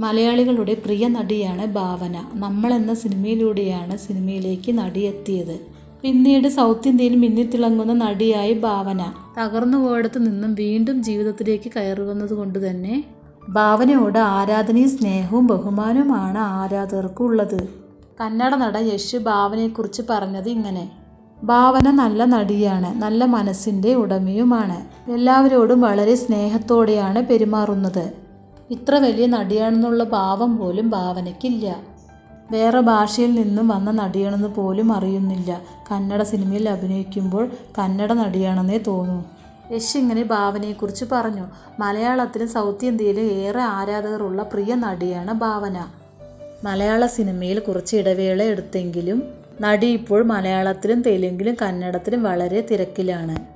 മലയാളികളുടെ പ്രിയ നടിയാണ് ഭാവന. നമ്മൾ എന്ന സിനിമയിലൂടെയാണ് സിനിമയിലേക്ക് നടിയെത്തിയത്. പിന്നീട് സൗത്ത് ഇന്ത്യയിൽ മിന്നിത്തിളങ്ങുന്ന നടിയായി ഭാവന. തകർന്നു പോയടത്ത് നിന്നും വീണ്ടും ജീവിതത്തിലേക്ക് കയറുന്നത് കൊണ്ട് തന്നെ ഭാവനയോട് ആരാധനയും സ്നേഹവും ബഹുമാനവുമാണ് ആരാധകർക്കുള്ളത്. കന്നഡ നട യശ് ഭാവനയെക്കുറിച്ച് പറഞ്ഞത് ഇങ്ങനെ. ഭാവന നല്ല നടിയാണ് നല്ല മനസ്സിന്റെ ഉടമയുമാണ്. എല്ലാവരോടും വളരെ സ്നേഹത്തോടെയാണ് പെരുമാറുന്നത്. ഇത്ര വലിയ നടിയാണെന്നുള്ള ഭാവം പോലും ഭാവനയ്ക്കില്ല. വേറെ ഭാഷയിൽ നിന്നും വന്ന നടിയാണെന്ന് പോലും അറിയുന്നില്ല. കന്നഡ സിനിമയിൽ അഭിനയിക്കുമ്പോൾ കന്നഡ നടിയാണെന്നേ തോന്നൂ. യശ് ഇങ്ങനെ ഭാവനയെക്കുറിച്ച് പറഞ്ഞു. മലയാളത്തിലും സൗത്ത് ഇന്ത്യയിലും ഏറെ ആരാധകരുള്ള പ്രിയ നടിയാണ് ഭാവന. മലയാള സിനിമയിൽ കുറച്ച് ഇടവേള എടുത്തെങ്കിലും നടി ഇപ്പോൾ മലയാളത്തിലും തെലുങ്കിലും കന്നഡത്തിലും വളരെ തിരക്കിലാണ്.